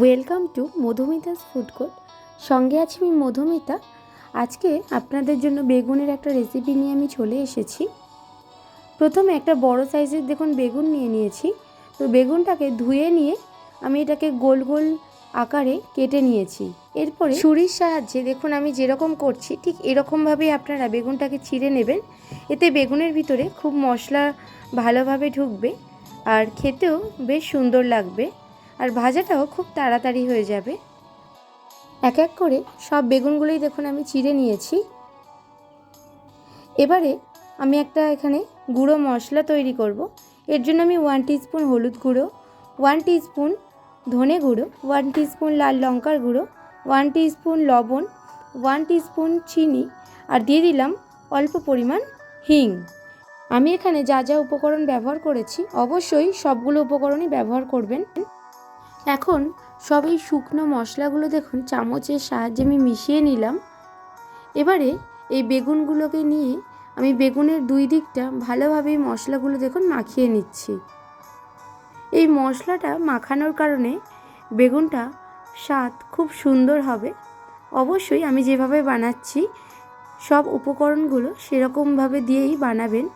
Welcome to Madhumita's food court. সঙ্গে আছি আমি মধুমিতা। আজকে আপনাদের জন্য বেগুনের একটা রেসিপি নিয়ে আমি চলে এসেছি। প্রথমে একটা বড় সাইজের দেখুন বেগুন নিয়ে নিয়েছি। তো বেগুনটাকে ধুয়ে নিয়ে আমি এটাকে গোল গোল আকারে কেটে নিয়েছি। এরপরে ছুরির সাহায্যে দেখুন আমি যেরকম করছি, ঠিক এরকমভাবেই আপনারা বেগুনটাকে ছিঁড়ে নেবেন। এতে বেগুনের ভিতরে খুব মশলা ভালোভাবে ঢুকবে আর খেতেও বেশ সুন্দর লাগবে। আর ভাজাটাও খুব তাড়াতাড়ি হয়ে যাবে। এক এক করে সব বেগুনগুলোই দেখুন আমি চিড়ে নিয়েছি। এবারে আমি একটা এখানে গুঁড়ো মশলা তৈরি করব। এর জন্য আমি ওয়ান টিস্পুন হলুদ গুঁড়ো ওয়ান টিস্পুন ধনে গুঁড়ো ওয়ান টিস্পুন লাল লঙ্কার গুঁড়ো ওয়ান টিস্পুন লবণ ওয়ান টিস্পুন চিনি আর দিয়ে দিলাম অল্প পরিমাণ হিং। আমি এখানে যা যা উপকরণ ব্যবহার করেছি, অবশ্যই সবগুলো উপকরণই ব্যবহার করবেন। এখন সব এই শুকনো মশলাগুলো দেখুন, চামচের সাহায্যে আমি মিশিয়ে নিলাম। এবারে এই বেগুনগুলোকে নিয়ে আমি বেগুনের দুই দিকটা ভালোভাবে মশলাগুলো দেখুন মাখিয়ে নিচ্ছি। এই মশলাটা মাখানোর কারণে বেগুনটা স্বাদ খুব সুন্দর হবে। অবশ্যই আমি যেভাবে বানাচ্ছি, সব উপকরণগুলো সেরকমভাবে দিয়েই বানাবেন।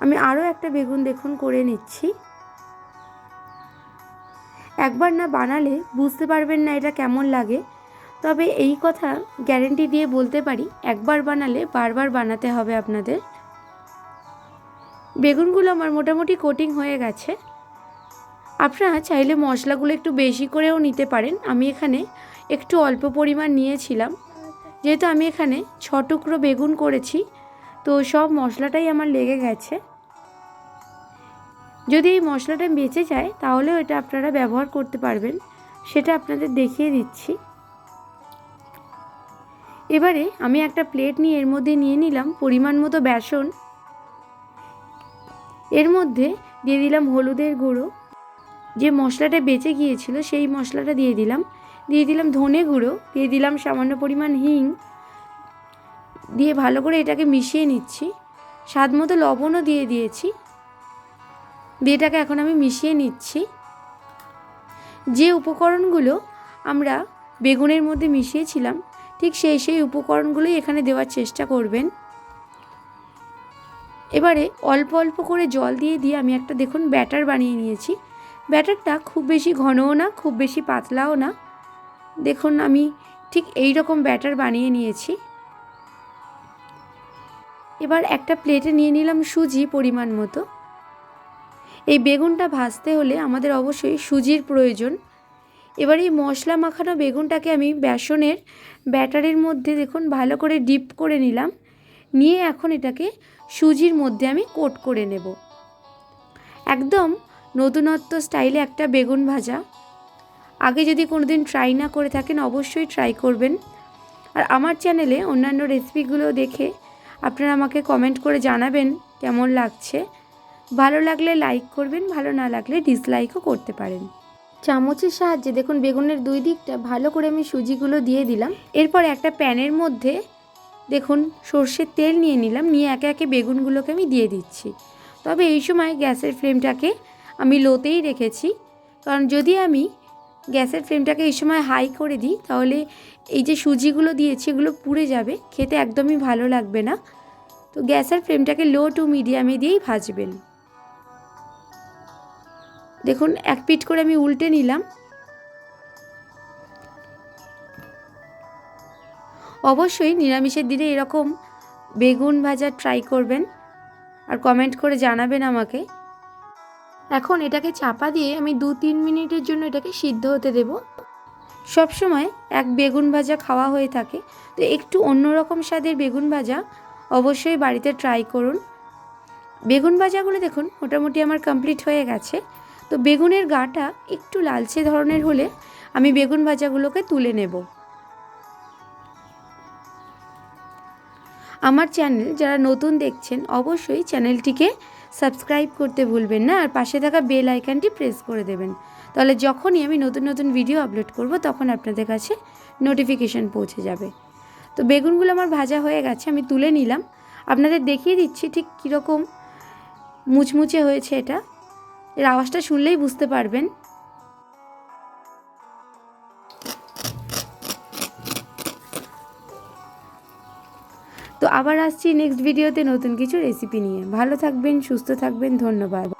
আমি আরও একটা বেগুন দেখুন করে নিচ্ছি। একবার না বানালে বুঝতে পারবেন না এটা কেমন লাগে। তবে এই কথা গ্যারেন্টি দিয়ে বলতে পারি, একবার বানালে বারবার বানাতে হবে আপনাদের। বেগুনগুলো আমার মোটামুটি কোটিং হয়ে গেছে। আপনারা চাইলে মশলাগুলো একটু বেশি করেও নিতে পারেন। আমি এখানে একটু অল্প পরিমাণ নিয়েছিলাম। যেহেতু আমি এখানে ছ টুকরো বেগুন করেছি, তো সব মশলাটাই আমার লেগে গেছে। যদি এই মশলাটা বেঁচে যায়, তাহলেও এটা আপনারা ব্যবহার করতে পারবেন। সেটা আপনাদের দেখিয়ে দিচ্ছি। এবারে আমি একটা প্লেট নিয়ে এর মধ্যে নিয়ে নিলাম পরিমাণ মতো বেসন। এর মধ্যে দিয়ে দিলাম হলুদের গুঁড়ো। যে মশলাটা বেঁচে গিয়েছিল, সেই মশলাটা দিয়ে দিলাম। দিয়ে দিলাম ধনে গুঁড়ো, দিয়ে দিলাম সামান্য পরিমাণ হিং। দিয়ে ভালো করে এটাকে মিশিয়ে নিচ্ছি। স্বাদ মতো লবণও দিয়ে দিয়েছি। দিয়ে এখন আমি মিশিয়ে নিচ্ছি। যে উপকরণগুলো আমরা বেগুনের মধ্যে মিশিয়েছিলাম, ঠিক সেই সেই উপকরণগুলোই এখানে দেওয়ার চেষ্টা করবেন। এবারে অল্প অল্প করে জল দিয়ে দিয়ে আমি একটা দেখুন ব্যাটার বানিয়ে নিয়েছি। ব্যাটারটা খুব বেশি ঘনও না, খুব বেশি পাতলাও না। দেখুন আমি ঠিক এই রকম ব্যাটার বানিয়ে নিয়েছি। এবার একটা প্লেটে নিয়ে নিলাম সুজি পরিমাণ মতো। এই বেগুনটা ভাজতে হলে আমাদের অবশ্যই সুজির প্রয়োজন। এবার এই মশলা মাখানো বেগুনটাকে আমি বেসনের ব্যাটারের মধ্যে দেখুন ভালো করে ডিপ করে নিলাম। নিয়ে এখন এটাকে সুজির মধ্যে আমি কোট করে নেব। একদম নতুনত্ব স্টাইলে একটা বেগুন ভাজা। আগে যদি কোনো দিন ট্রাই না করে থাকেন অবশ্যই ট্রাই করবেন। আর আমার চ্যানেলে অন্যান্য রেসিপিগুলো দেখে আপনারা আমাকে কমেন্ট করে জানাবেন কেমন লাগছে। ভালো লাগলে লাইক করবেন ভালো না লাগলে ডিসলাইকও করতে পারেন। চামচের সাহায্যে দেখুন বেগুনের দুই দিকটা ভালো করে আমি সুজিগুলো দিয়ে দিলাম। এরপর একটা প্যানের মধ্যে দেখুন সর্ষের তেল নিয়ে নিলাম নিয়ে একে একে বেগুনগুলোকে আমি দিয়ে দিচ্ছি। তবে এই সময় গ্যাসের ফ্লেমটাকে আমি লোতেই রেখেছি কারণ যদি আমি গ্যাসের ফ্লেমটাকে এই সময় হাই করে দিই তাহলে এই যে সুজিগুলো দিয়েছি এগুলো পুড়ে যাবে খেতে একদমই ভালো লাগবে না। তো গ্যাসের ফ্লেমটাকে লো টু মিডিয়ামে দিয়েই ভাজবেন। দেখুন, এক পিট করে আমি উল্টে নিলাম। অবশ্যই নিরামিষের দিনে এরকম বেগুন ভাজা ট্রাই করবেন আর কমেন্ট করে জানাবেন আমাকে। এখন এটাকে চাপা দিয়ে আমি দু তিন মিনিটের জন্য এটাকে সিদ্ধ হতে দেব। সবসময় এক বেগুন ভাজা খাওয়া হয়ে থাকে, তো একটু অন্যরকম স্বাদের বেগুন ভাজা অবশ্যই বাড়িতে ট্রাই করুন। বেগুন ভাজাগুলো দেখুন, মোটামুটি আমার কমপ্লিট হয়ে গেছে। তো বেগুনের গাটা একটু লালচে ধরনের হলে আমি বেগুন ভাজাগুলোকে তুলে নেব। আমার চ্যানেল যারা নতুন দেখছেন, অবশ্যই চ্যানেলটিকে সাবস্ক্রাইব করতে ভুলবেন না আর পাশে থাকা বেল আইকনটি প্রেস করে দেবেন। তাহলে যখনই আমি নতুন নতুন ভিডিও আপলোড করব, তখন আপনাদের কাছে নোটিফিকেশান পৌঁছে যাবে। তো বেগুনগুলো আমার ভাজা হয়ে গেছে, আমি তুলে নিলাম। আপনাদের দেখিয়ে দিচ্ছি ঠিক কীরকম মুচমুচে হয়েছে এটা। এর আওয়াজটা শুনলেই বুঝতে পারবেন। তো আবার আসছি নেক্সট ভিডিওতে নতুন কিছু রেসিপি নিয়ে। ভালো থাকবেন, সুস্থ থাকবেন, ধন্যবাদ।